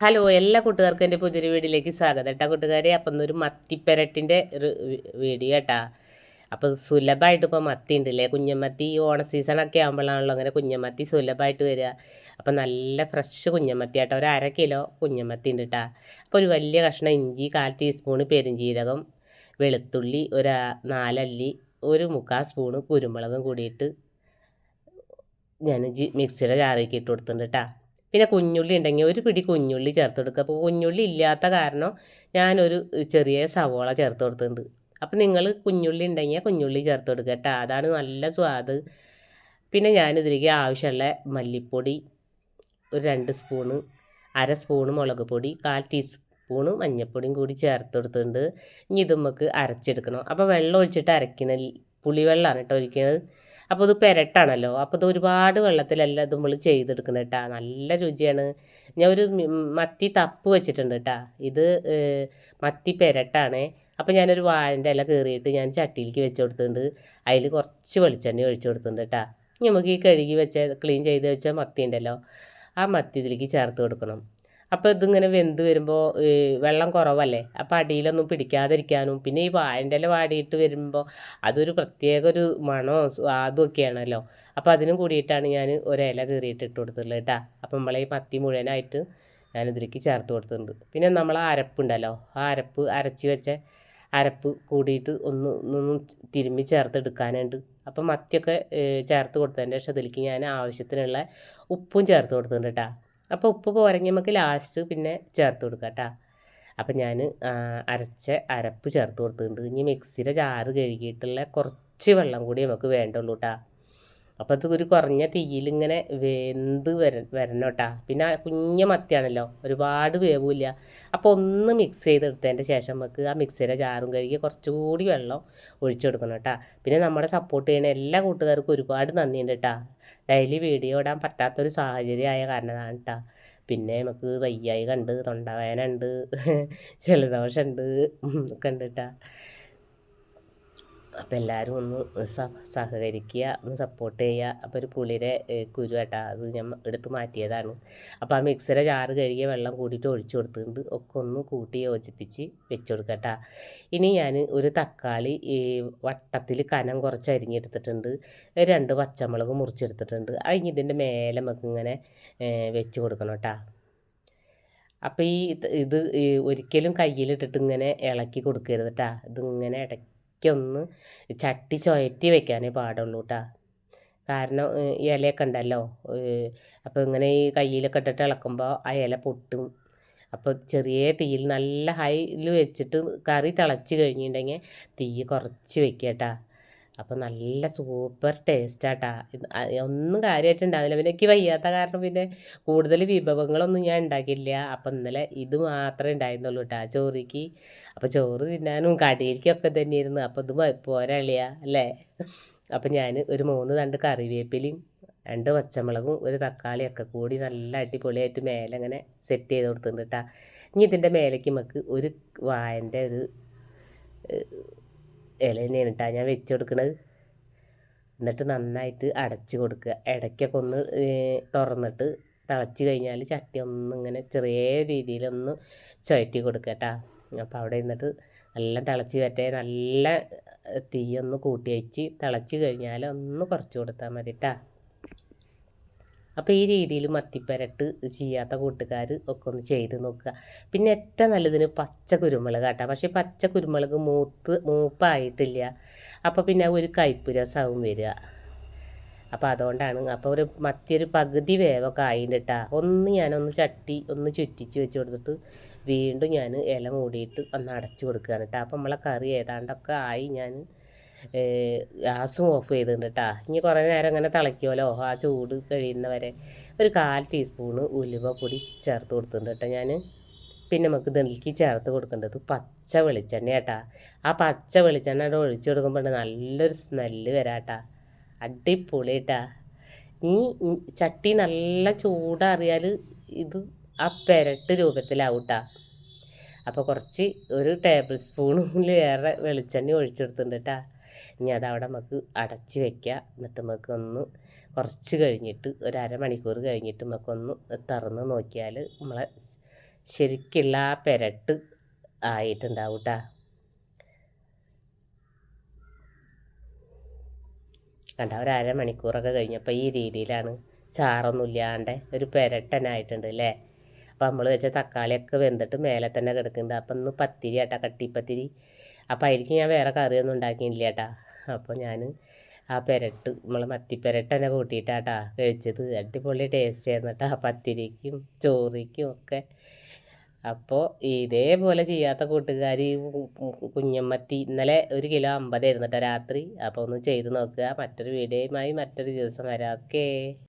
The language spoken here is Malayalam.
ഹലോ എല്ലാ കൂട്ടുകാർക്കും എന്റെ പുതിയൊരു വീഡിയോയിലേക്ക് സ്വാഗതം കേട്ടോ കൂട്ടുകാരെ. അപ്പം ഒരു മത്തിപ്പെരട്ടിന്റെ ഒരു വീഡിയോ കേട്ടാ അപ്പോൾ സുലഭമായിട്ട് ഇപ്പോൾ മത്തി ഉണ്ടല്ലേ? കുഞ്ഞമത്തി ഈ ഓണ സീസണൊക്കെ ആകുമ്പോഴാണല്ലോ അങ്ങനെ കുഞ്ഞമത്തി സുലഭമായിട്ട് വരിക. അപ്പം നല്ല ഫ്രഷ് കുഞ്ഞമത്തി കേട്ടോ ഒരു അര കിലോ കുഞ്ഞമത്തി ഉണ്ട് കേട്ടോ അപ്പോൾ ഒരു വലിയ കഷ്ണം ഇഞ്ചി കാൽ ടീസ്പൂണ് പെരുംജീരകം വെളുത്തുള്ളി ഒരു നാലല്ലി ഒരു മുക്കാൽ സ്പൂണ് കുരുമുളകും കൂടിയിട്ട് ഞാൻ മിക്സിയുടെ ജാറിലേക്ക് ഇട്ട് കൊടുത്തിട്ടുണ്ട് കേട്ടോ പിന്നെ കുഞ്ഞുള്ളി ഉണ്ടെങ്കിൽ ഒരു പിടി കുഞ്ഞുള്ളി ചേർത്ത് കൊടുക്കുക അപ്പോൾ കുഞ്ഞുള്ളി ഇല്ലാത്ത കാരണം ഞാനൊരു ചെറിയ സവോള ചേർത്ത് കൊടുത്തിട്ടുണ്ട്. അപ്പോൾ നിങ്ങൾ കുഞ്ഞുള്ളി ഉണ്ടെങ്കിൽ കുഞ്ഞുള്ളി ചേർത്ത് കൊടുക്കുക കേട്ടോ. അതാണ് നല്ല സ്വാദ്. പിന്നെ ഞാനിതിലേക്ക് ആവശ്യമുള്ള മല്ലിപ്പൊടി ഒരു രണ്ട് സ്പൂണ് അര സ്പൂണ് മുളക് പൊടി കാൽ ടീസ്പൂണ് മഞ്ഞൾപ്പൊടിയും കൂടി ചേർത്ത് കൊടുത്തിട്ടുണ്ട്. ഇനി ഇത് നമുക്ക് അരച്ചെടുക്കണം. അപ്പോൾ വെള്ളം ഒഴിച്ചിട്ട് അരക്കണ പുളിവെള്ളമാണ് കേട്ടോ ഒഴിക്കുന്നത് അപ്പോൾ ഇത് പെരട്ടാണല്ലോ. അപ്പോൾ ഇത് ഒരുപാട് വെള്ളത്തിലല്ല ഇത് നമ്മൾ ചെയ്തെടുക്കുന്നത് കേട്ടോ നല്ല രുചിയാണ്. ഞാൻ ഒരു മത്തി തപ്പ് വെച്ചിട്ടുണ്ട് കേട്ടോ ഇത് മത്തി പെരട്ടാണ്. അപ്പോൾ ഞാനൊരു വാഴന്റെ ഇല കയറിയിട്ട് ഞാൻ ചട്ടിയിലേക്ക് വെച്ച് കൊടുത്തിട്ടുണ്ട്. അതിൽ കുറച്ച് വെളിച്ചെണ്ണ ഒഴിച്ചു കൊടുത്തിട്ടുണ്ട് കേട്ടോ നമുക്ക് ഈ കഴുകി വെച്ച ക്ലീൻ ചെയ്ത് വെച്ച മത്തി ഉണ്ടല്ലോ ആ മത്തി ഇതിലേക്ക് ചേർത്ത് കൊടുക്കണം. അപ്പോൾ ഇതിങ്ങനെ വെന്ത് വരുമ്പോൾ വെള്ളം കുറവല്ലേ? അപ്പോൾ അടിയിലൊന്നും പിടിക്കാതിരിക്കാനും. പിന്നെ ഈ വാഴന്റെ ഇല വാടിയിട്ട് വരുമ്പോൾ അതൊരു പ്രത്യേക ഒരു മണോ സ്വാദും ഒക്കെയാണല്ലോ. അപ്പോൾ അതിനും കൂടിയിട്ടാണ് ഞാൻ ഒരില കീറിയിട്ട് ഇട്ട് കൊടുത്തിട്ടുള്ളത് കേട്ടോ. അപ്പം നമ്മളെ ഈ മത്തി മുഴുവനായിട്ട് ഞാനിതിലേക്ക് ചേർത്ത് കൊടുത്തിട്ടുണ്ട്. പിന്നെ നമ്മൾ അരപ്പുണ്ടല്ലോ ആ അരപ്പ് അരച്ച് വെച്ച അരപ്പ് കൂടിയിട്ട് ഒന്ന് ഒന്നും തിരുമ്മി ചേർത്ത് എടുക്കാനുണ്ട് അപ്പം മത്തിയൊക്കെ ചേർത്ത് കൊടുത്തതിന്റെ ശേഷം അതിലേക്ക് ഞാൻ ആവശ്യത്തിനുള്ള ഉപ്പും ചേർത്ത് കൊടുത്തിട്ടുണ്ട് കേട്ടോ. അപ്പോൾ ഉപ്പ് പോരെങ്കിൽ നമുക്ക് ലാസ്റ്റ് പിന്നെ ചേർത്ത് കൊടുക്കാം കേട്ടോ അപ്പം ഞാൻ അരച്ച അരപ്പ് ചേർത്ത് കൊടുത്തിട്ടുണ്ട്. ഇനി മിക്സിയുടെ ചാറ് കഴുകിയിട്ടുള്ള കുറച്ച് വെള്ളം കൂടി നമുക്ക് വേണ്ടുള്ളൂ കേട്ടോ അപ്പോൾ അത് ഒരു കുറഞ്ഞ തീയിലിങ്ങനെ വെന്ത് വര വരണം കേട്ടോ പിന്നെ കുഞ്ഞ മത്തിയാണല്ലോ ഒരുപാട് വേവില്ല. അപ്പോൾ ഒന്ന് മിക്സ് ചെയ്തെടുത്തതിന്റെ ശേഷം നമുക്ക് ആ മിക്സിയുടെ ജാറും കഴുകി കുറച്ചുകൂടി വെള്ളം ഒഴിച്ചു കൊടുക്കണം കേട്ടോ പിന്നെ നമ്മുടെ സപ്പോർട്ട് ചെയ്യുന്ന എല്ലാ കൂട്ടുകാർക്കും ഒരുപാട് നന്ദിയുണ്ട് കേട്ടോ ഡെയിലി വീഡിയോ ഇടാൻ പറ്റാത്തൊരു സാഹചര്യമായ കാരണമാണ് കേട്ടോ പിന്നെ നമുക്ക് വയ്യായി കണ്ട് തൊണ്ടവേന ഉണ്ട് ജലദോഷമുണ്ട് ഒക്കെ ഉണ്ട് കേട്ടോ അപ്പോൾ എല്ലാവരും ഒന്ന് സഹകരിക്കുക ഒന്ന് സപ്പോർട്ട് ചെയ്യുക. അപ്പോൾ ഒരു പുളിയുടെ കുരു കേട്ടോ അത് ഞാൻ എടുത്ത് മാറ്റിയതാണ്. അപ്പോൾ ആ മിക്സറെ ചാറ് കഴുകിയ വെള്ളം കൂടിയിട്ട് ഒഴിച്ചു കൊടുത്തിട്ടുണ്ട്. ഒക്കെ ഒന്ന് കൂട്ടി യോജിപ്പിച്ച് വെച്ച് കൊടുക്കട്ടാ ഇനി ഞാൻ ഒരു തക്കാളി ഈ വട്ടത്തിൽ കനം കുറച്ച് അരിഞ്ഞെടുത്തിട്ടുണ്ട്. രണ്ട് പച്ചമുളക് മുറിച്ചെടുത്തിട്ടുണ്ട്. അതിന് ഇതിന്റെ മേലെ നമുക്ക് ഇങ്ങനെ വെച്ച് കൊടുക്കണം കേട്ടോ. അപ്പോൾ ഈ ഇത് ഒരിക്കലും കയ്യിലിട്ടിട്ട് ഇങ്ങനെ ഇളക്കി കൊടുക്കരുത് കേട്ടോ. ഇതിങ്ങനെ ഇടയ്ക്ക് ഒന്ന് ചട്ടി ചുഴറ്റി വെക്കാനേ പാടുള്ളൂ കേട്ടോ കാരണം ഇലയൊക്കെ ഉണ്ടല്ലോ അപ്പോൾ ഇങ്ങനെ ഈ കയ്യിലൊക്കെ ഇട്ടിട്ട് ഇളക്കുമ്പോൾ ആ ഇല പൊട്ടും. അപ്പോൾ ചെറിയ തീയിൽ നല്ല ഹൈയിൽ വെച്ചിട്ട് കറി തിളച്ച് കഴിഞ്ഞിട്ടുണ്ടെങ്കിൽ തീ കുറച്ച് വെക്കുക കേട്ടോ അപ്പോൾ നല്ല സൂപ്പർ ടേസ്റ്റാട്ടാ ഒന്നും കാര്യമായിട്ടുണ്ടാവില്ല പിന്നെ എനിക്ക് വയ്യാത്ത കാരണം പിന്നെ കൂടുതൽ വിഭവങ്ങളൊന്നും ഞാൻ ഉണ്ടാക്കിയില്ല അപ്പം ഇന്നലെ ഇത് മാത്രമേ ഉണ്ടായിരുന്നുള്ളൂ കേട്ടോ ചോറിക്ക്. അപ്പോൾ ചോറ് തിന്നാനും കടിയിലേക്കൊക്കെ തന്നെയായിരുന്നു അപ്പോൾ ഇത് പോരളിയ അല്ലേ? അപ്പം ഞാൻ ഒരു മൂന്ന് രണ്ട് കറിവേപ്പിലയും രണ്ട് പച്ചമുളകും ഒരു തക്കാളിയൊക്കെ കൂടി നല്ല അടിപൊളിയായിട്ട് മേലെ അങ്ങനെ സെറ്റ് ചെയ്ത് കൊടുത്തിട്ടുണ്ട് കേട്ടോ ഇനി ഇതിന്റെ മേലേക്ക് നമുക്ക് ഒരു വായന്റെ ഒരു ഇല തന്നെയാണ് കേട്ടോ ഞാൻ വെച്ച് കൊടുക്കുന്നത് എന്നിട്ട് നന്നായിട്ട് അടച്ച് കൊടുക്കുക. ഇടയ്ക്കൊക്കെ ഒന്ന് തുറന്നിട്ട് തിളച്ച് കഴിഞ്ഞാൽ ചട്ടി ഒന്ന് ഇങ്ങനെ ചെറിയ രീതിയിലൊന്ന് ചുഴറ്റി കൊടുക്കുക കേട്ടോ അപ്പോൾ അവിടെ നിന്നിട്ട് നല്ല തിളച്ച് വരട്ടെ നല്ല തീയൊന്ന് കൂട്ടി വെച്ച് തിളച്ച് കഴിഞ്ഞാൽ ഒന്ന് കുറച്ച് കൊടുത്താൽ മതി കേട്ടോ അപ്പോൾ ഈ രീതിയിൽ മത്തിപ്പരട്ട് ചെയ്യാത്ത കൂട്ടുകാർ ഒക്കെ ഒന്ന് ചെയ്ത് നോക്കുക. പിന്നെ ഏറ്റവും നല്ലതിന് പച്ച കുരുമുളക് കേട്ടോ പക്ഷേ പച്ച കുരുമുളക് മൂത്ത് മൂപ്പായിട്ടില്ല. അപ്പോൾ പിന്നെ ഒരു കയ്പ്പ് രസവും വരിക. അപ്പോൾ അതുകൊണ്ടാണ്. അപ്പോൾ ഒരു മത്തി ഒരു പകുതി വേവൊക്കെ ആയിട്ടാ ഒന്ന് ഞാനൊന്ന് ചട്ടി ഒന്ന് ചുറ്റിച്ച് വെച്ച് കൊടുത്തിട്ട് വീണ്ടും ഞാൻ ഇല മൂടിയിട്ട് ഒന്ന് അടച്ചു കൊടുക്കുകയാണ് കേട്ടോ. അപ്പോൾ നമ്മളെ കറി ഏതാണ്ടൊക്കെ ആയി ഞാൻ ഗ്യാസും ഓഫ് ചെയ്തിട്ടുണ്ട് കേട്ടോ ഇനി കുറേ നേരം അങ്ങനെ തിളയ്ക്കുമല്ലോ ആ ചൂട് കഴിയുന്നവരെ ഒരു കാൽ ടീസ്പൂണ് ഉലുവപ്പൊടി ചേർത്ത് കൊടുത്തിട്ടുണ്ട് കേട്ടോ ഞാൻ പിന്നെ നമുക്ക് ഇതിലേക്ക് ചേർത്ത് കൊടുക്കേണ്ടത് പച്ച വെളിച്ചെണ്ണ കേട്ടാ ആ പച്ച വെളിച്ചെണ്ണ അവിടെ ഒഴിച്ചു കൊടുക്കുമ്പോൾ നല്ലൊരു സ്മെല്ല് വരാട്ടാ. അടിപൊളി കേട്ടാ നീ ചട്ടി നല്ല ചൂടാറിയാൽ ഇത് ആ പെരട്ട് രൂപത്തിലാവും കേട്ടാ അപ്പോൾ കുറച്ച് ഒരു ടേബിൾ സ്പൂണിലേറെ വെളിച്ചെണ്ണ ഒഴിച്ചെടുത്തിട്ടുണ്ട് കേട്ടാ ഇനി അതവിടെ നമുക്ക് അടച്ച് വെക്കുക എന്നിട്ട് നമുക്ക് ഒന്ന് കുറച്ച് കഴിഞ്ഞിട്ട് ഒരു അരമണിക്കൂർ കഴിഞ്ഞിട്ട് നമുക്കൊന്ന് തുറന്ന് നോക്കിയാൽ നമ്മളെ ശരിക്കുള്ള ആ പെരട്ട് ആയിട്ടുണ്ടാവും കേട്ടാ കണ്ട ഒരു അരമണിക്കൂറൊക്കെ കഴിഞ്ഞപ്പോൾ ഈ രീതിയിലാണ് ചാറൊന്നും ഇല്ലാണ്ട് ഒരു പെരട്ടനായിട്ടുണ്ട് അല്ലേ അപ്പം നമ്മൾ വെച്ച തക്കാളിയൊക്കെ വെന്തിട്ട് മേലെ തന്നെ കിടക്കുന്നുണ്ട്. അപ്പം ഒന്ന് പത്തിരി ആട്ടാ കട്ടിപ്പത്തിരി. അപ്പം അതിലേക്ക് ഞാൻ വേറെ കറിയൊന്നും ഉണ്ടാക്കിയില്ല ഏട്ടാ അപ്പോൾ ഞാൻ ആ പെരട്ട് നമ്മളെ മത്തിപ്പെരട്ട് തന്നെ കൂട്ടിയിട്ടാട്ടാ കഴിച്ചത്. അടിപൊളി ടേസ്റ്റ് ആയിരുന്നു കേട്ടോ പത്തിരിക്കും ചോറിക്കും ഒക്കെ. അപ്പോൾ ഇതേപോലെ ചെയ്യാത്ത കൂട്ടുകാർ കുഞ്ഞമ്മത്തി ഇന്നലെ ഒരു കിലോ അമ്പതായിരുന്നു കേട്ടോ രാത്രി. അപ്പോൾ ഒന്ന് ചെയ്ത് നോക്കുക. മറ്റൊരു വീഡിയോയുമായി മറ്റൊരു ദിവസം വരാം. ഓക്കേ.